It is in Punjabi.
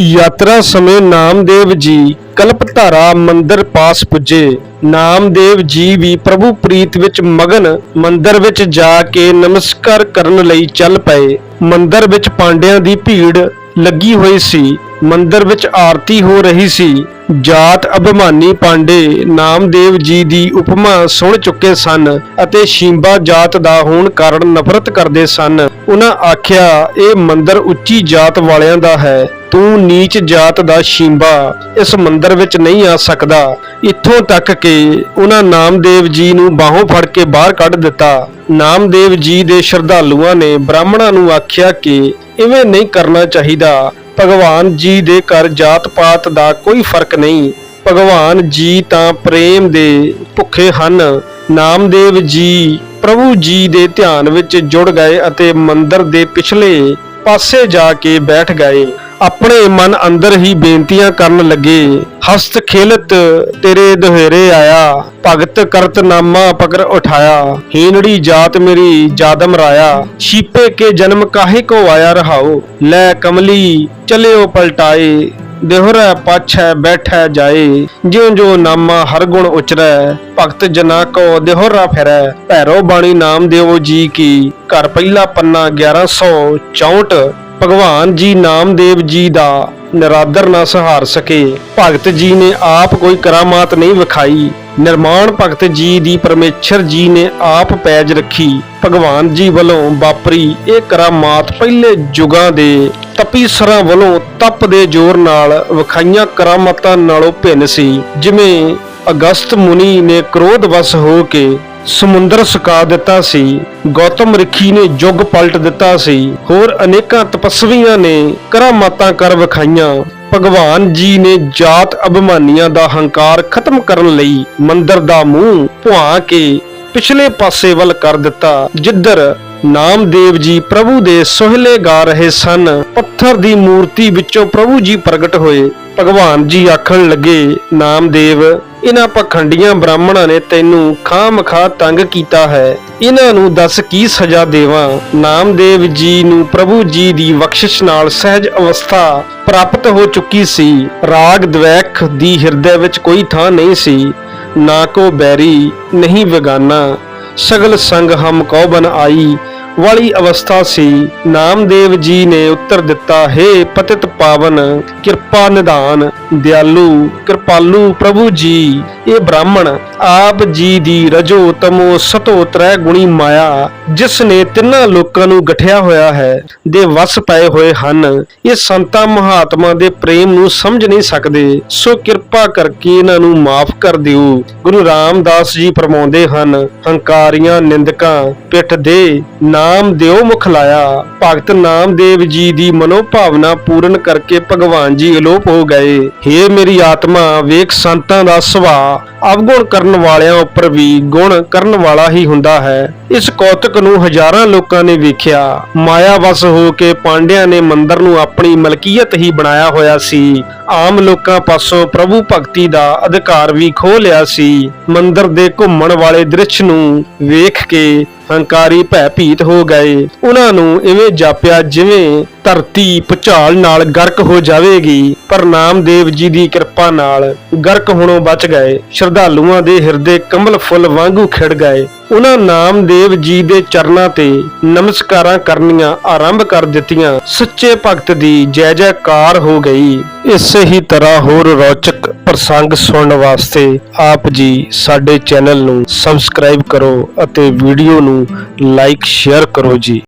ਯਾਤਰਾ ਸਮੇਂ ਨਾਮਦੇਵ ਜੀ ਕਲਪਧਾਰਾ ਮੰਦਿਰ ਪਾਸ ਪੁੱਜੇ। ਨਾਮਦੇਵ ਜੀ ਵੀ ਪ੍ਰਭੂ ਪ੍ਰੀਤ ਵਿੱਚ ਮਗਨ ਮੰਦਿਰ ਵਿੱਚ ਜਾ ਕੇ ਨਮਸਕਾਰ ਕਰਨ ਲਈ ਚੱਲ ਪਏ। ਮੰਦਿਰ ਵਿੱਚ ਪਾਂਡਿਆਂ ਦੀ ਭੀੜ ਲੱਗੀ ਹੋਈ ਸੀ। ਮੰਦਿਰ ਵਿੱਚ ਆਰਤੀ ਹੋ ਰਹੀ ਸੀ। ਜਾਤ ਅਭਿਮਾਨੀ ਪਾਂਡੇ ਨਾਮਦੇਵ ਜੀ ਦੀ ਉਪਮਾ ਸੁਣ ਚੁੱਕੇ ਸਨ ਅਤੇ ਸ਼ਿੰਬਾ ਜਾਤ ਦਾ ਹੋਣ ਕਾਰਨ ਨਫ਼ਰਤ ਕਰਦੇ ਸਨ। ਉਹਨਾਂ ਆਖਿਆ, ਇਹ ਮੰਦਿਰ ਉੱਚੀ ਜਾਤ ਵਾਲਿਆਂ ਦਾ ਹੈ। ਤੂੰ ਨੀਚ ਜਾਤ ਦਾ ਸ਼ਿੰਬਾ ਇਸ ਮੰਦਰ ਵਿੱਚ ਨਹੀਂ ਆ ਸਕਦਾ। ਇੱਥੋਂ ਤੱਕ ਕਿ ਉਹਨਾਂ ਨਾਮਦੇਵ ਜੀ ਨੂੰ ਬਾਹੋਂ ਫੜ ਕੇ ਬਾਹਰ ਕੱਢ ਦਿੱਤਾ। ਨਾਮਦੇਵ ਜੀ ਦੇ ਸ਼ਰਧਾਲੂਆਂ ਨੇ ਬ੍ਰਾਹਮਣਾਂ ਨੂੰ ਆਖਿਆ ਕਿ ਇਵੇਂ ਨਹੀਂ ਕਰਨਾ ਚਾਹੀਦਾ। ਭਗਵਾਨ ਜੀ ਦੇ ਘਰ ਜਾਤ ਪਾਤ ਦਾ ਕੋਈ ਫ਼ਰਕ ਨਹੀਂ। ਭਗਵਾਨ ਜੀ ਤਾਂ ਪ੍ਰੇਮ ਦੇ ਭੁੱਖੇ ਹਨ। ਨਾਮਦੇਵ ਜੀ ਪ੍ਰਭੂ ਜੀ ਦੇ ਧਿਆਨ ਵਿੱਚ ਜੁੜ ਗਏ ਅਤੇ ਮੰਦਰ ਦੇ ਪਿਛਲੇ ਪਾਸੇ ਜਾ ਕੇ ਬੈਠ ਗਏ। ਆਪਣੇ ਮਨ ਅੰਦਰ ਹੀ ਬੇਨਤੀਆਂ ਕਰਨ ਲੱਗੇ। ਹਸਤ ਖੇਲਤ ਤੇਰੇ ਦੁਹੇਰੇ ਆਇਆ, ਭਗਤ ਕਰਤ ਨਾਮਾ ਪਕੜ ਉਠਾਇਆ। ਹੀਨੜੀ ਜਾਤ ਮੇਰੀ ਜਾਦਮ ਰਾਇਆ, ਛੀਪੇ ਕੇ ਜਨਮ ਕਾਹੇ ਕੋ ਆਇਆ ਰਹਾਓ। ਲੈ ਕਮਲੀ, ਚਲਿਓ ਪਲਟਾਏ, ਦੇਹਰਾ ਪਾਛੈ ਬੈਠੈ ਜਾਏ। ਜਿਉ ਜੋ ਨਾਮਾ ਹਰ ਗੁਣ ਉਚਰੈ, ਭਗਤ ਜਨਾ ਕੋ ਦੇਹਰਾ ਫਿਰੈ। ਭੈਰੋ ਬਾਣੀ ਨਾਮ ਦੇਵੋ ਜੀ ਕੀ, ਘਰ ਪਹਿਲਾ ਪੰਨਾ 1164 ਭਗਵਾਨ ਜੀ ਨਾਮਦੇਵ ਜੀ ਦਾ ਨਰਾਦਰ ਨਾ ਸਹਾਰ ਸਕੇ। ਭਗਤ ਜੀ ਨੇ ਆਪ ਕੋਈ ਕਰਾਮਾਤ ਨਹੀਂ ਵਿਖਾਈ। ਨਿਰਮਾਣ ਭਗਤ ਜੀ ਦੀ ਪਰਮੇਸ਼ਰ ਜੀ ਨੇ ਆਪ ਪੈਜ ਰੱਖੀ। ਭਗਵਾਨ ਜੀ ਵੱਲੋਂ ਵਾਪਰੀ ਇਹ ਕਰਾਮਾਤ ਪਹਿਲੇ ਯੁਗਾਂ ਦੇ ਤਪੀਸਰਾਂ ਵੱਲੋਂ ਤਪ ਦੇ ਜ਼ੋਰ ਨਾਲ ਵਿਖਾਈਆਂ ਕਰਾਮਾਤਾਂ ਨਾਲੋਂ ਭਿੰਨ ਸੀ। ਜਿਵੇਂ ਅਗਸਤ ਮੁਨੀ ਨੇ ਕ੍ਰੋਧ ਵਸ ਹੋ ਕੇ ਸਮੁੰਦਰ ਸੁਕਾ ਦਿੱਤਾ ਸੀ, ਗੌਤਮ ਰਿਖੀ ਨੇ ਯੁੱਗ ਪਲਟ ਦਿੱਤਾ ਸੀ, ਹੋਰ ਅਨੇਕਾਂ ਤਪਸਵੀਆਂ ਨੇ ਕਰਾਮਾਤਾਂ ਕਰ ਵਿਖਾਈਆਂ। ਭਗਵਾਨ ਜੀ ਨੇ ਜਾਤ ਅਭਿਮਾਨੀਆਂ ਦਾ ਹੰਕਾਰ ਖਤਮ ਕਰਨ ਲਈ ਮੰਦਰ ਦਾ ਮੂੰਹ ਭੁਆ ਕੇ ਪਿਛਲੇ ਪਾਸੇ ਵੱਲ ਕਰ ਦਿੱਤਾ, ਜਿੱਧਰ ਨਾਮਦੇਵ ਜੀ ਪ੍ਰਭੂ ਦੇ ਸੋਹਲੇ ਗਾ ਰਹੇ ਸਨ। ਪੱਥਰ ਦੀ ਮੂਰਤੀ ਵਿੱਚੋਂ ਪ੍ਰਭੂ ਜੀ ਪ੍ਰਗਟ ਹੋਏ। ਭਗਵਾਨ ਜੀ ਆਖਣ ਲੱਗੇ, ਨਾਮਦੇਵ ਇਹਨਾਂ ਪਖੰਡੀਆਂ ਬ੍ਰਾਹਮਣਾਂ ਨੇ ਤੈਨੂੰ ਖਾਮਖਾ ਤੰਗ ਕੀਤਾ ਹੈ। ਇਹਨਾਂ ਨੂੰ ਦੱਸ ਕੀ ਸਜ਼ਾ ਦੇਵਾਂ? ਨਾਮਦੇਵ ਜੀ ਨੂੰ ਪ੍ਰਭੂ ਜੀ ਦੀ ਬਖਸ਼ਿਸ਼ ਨਾਲ ਸਹਿਜ ਅਵਸਥਾ ਪ੍ਰਾਪਤ ਹੋ ਚੁੱਕੀ ਸੀ। ਰਾਗ ਦਵੈਖ ਦੀ ਹਿਰਦੇ ਵਿੱਚ ਕੋਈ ਥਾਂ ਨਹੀਂ ਸੀ। ਨਾ ਕੋ ਬੈਰੀ, ਨਹੀਂ ਵਿਗਾਨਾ। ਸਗਲ ਸੰਗ ਹਮ ਕਉ ਬਨ ਆਈ। ਵਾਲੀ ਅਵਸਥਾ ਸੀ। ਨਾਮਦੇਵ ਜੀ ਨੇ ਉੱਤਰ ਦਿੱਤਾ, ਹੈ ਪਤਿਤ ਪਾਵਨ, ਕਿਰਪਾ ਨਿਧਾਨ, ਦਿਆਲੂ, ਕਿਰਪਾਲੂ ਪ੍ਰਭੂ ਜੀ, ਇਹ ਬ੍ਰਾਹਮਣ ਆਪ ਜੀ ਦੀ ਰਜੋ ਤਮੋ ਸਤੋ ਤ੍ਰੈ ਗੁਣੀ ਮਾਇਆ, ਜਿਸ ਨੇ ਤਿੰਨਾਂ ਲੋਕਾਂ ਨੂੰ ਗਠਿਆ ਹੋਇਆ ਹੈ, ਦੇ ਵਸ ਪਏ ਹੋਏ ਹਨ। ਇਹ ਸੰਤਾਂ ਮਹਾਤਮਾ ਦੇ ਪ੍ਰੇਮ ਨੂੰ ਸਮਝ ਨਹੀਂ ਸਕਦੇ। ਸੋ ਕਿਰਪਾ ਕਰਕੇ ਇਹਨਾਂ ਨੂੰ ਮਾਫ ਕਰ ਦਿਓ। ਗੁਰੂ ਰਾਮਦਾਸ ਜੀ ਫਰਮਾਉਂਦੇ ਹਨ, ਹੰਕਾਰੀਆਂ ਨਿੰਦਕਾਂ, ਪਿੱਠ ਦੇ ਨਾਮ ਦਿਓ ਮੁਖਲਾਇਆ ਭਗਤ ਨਾਮਦੇਵ ਜੀ ਦੀ ਮਨੋਭਾਵਨਾ ਪੂਰਨ ਕਰਕੇ ਭਗਵਾਨ ਜੀ ਅਲੋਪ ਹੋ ਗਏ। ਹੇ ਮੇਰੀ ਆਤਮਾ, ਵੇਖ ਸੰਤਾਂ ਦਾ ਸੁਭਾਅ। ਅਵਗੁਣ ਕਰਨ ਵਾਲਿਆਂ ਉੱਪਰ ਵੀ ਗੁਣ ਕਰਨ ਵਾਲਾ ਹੀ ਹੁੰਦਾ ਹੈ। ਇਸ ਕੌਤਕ ਨੂੰ ਹਜ਼ਾਰਾਂ ਲੋਕਾਂ ਨੇ ਵੇਖਿਆ। ਮਾਇਆ ਵਸ ਹੋ ਕੇ ਪਾਂਡਿਆਂ ਨੇ ਮੰਦਰ ਨੂੰ ਆਪਣੀ ਮਲਕੀਅਤ ਹੀ ਬਣਾਇਆ ਹੋਇਆ ਸੀ। ਆਮ ਲੋਕਾਂ ਪਾਸੋਂ ਪ੍ਰਭੂ ਭਗਤੀ ਦਾ ਅਧਿਕਾਰ ਵੀ ਖੋਹ ਲਿਆ ਸੀ। ਮੰਦਰ ਦੇ ਘੁੰਮਣ ਵਾਲੇ ਦ੍ਰਿਸ਼ ਨੂੰ ਵੇਖ ਕੇ ਹੰਕਾਰੀ ਭੈਭੀਤ ਹੋ ਗਏ। ਉਹਨਾਂ ਨੂੰ ਇਵੇਂ ਜਾਪਿਆ ਜਿਵੇਂ ਧਰਤੀ ਭੁਚਾਲ ਨਾਲ ਗਰਕ ਹੋ ਜਾਵੇਗੀ, ਪਰ ਨਾਮਦੇਵ ਜੀ ਦੀ ਕਿਰਪਾ ਨਾਲ ਗਰਕ ਹੋਣੋਂ ਬਚ ਗਏ। ਸ਼ਰਧਾਲੂਆਂ ਦੇ ਹਿਰਦੇ ਕਮਲ ਫੁੱਲ ਵਾਂਗੂ ਖਿੜ ਗਏ। ਉਹਨਾਂ ਨਾਮਦੇਵ ਜੀ ਦੇ ਚਰਨਾਂ ਤੇ ਨਮਸਕਾਰਾਂ ਕਰਨੀਆਂ ਆਰੰਭ ਕਰ ਦਿੱਤੀਆਂ। ਸੱਚੇ ਭਗਤ ਦੀ ਜੈ ਜੈਕਾਰ ਹੋ ਗਈ। ਇਸੇ ਹੀ ਤਰ੍ਹਾਂ ਹੋਰ ਰੌਚਕ ਪ੍ਰਸੰਗ ਸੁਣਨ ਵਾਸਤੇ ਆਪ ਜੀ ਸਾਡੇ ਚੈਨਲ ਨੂੰ ਸਬਸਕ੍ਰਾਈਬ ਕਰੋ ਅਤੇ ਵੀਡੀਓ ਨੂੰ ਲਾਈਕ ਸ਼ੇਅਰ ਕਰੋ ਜੀ।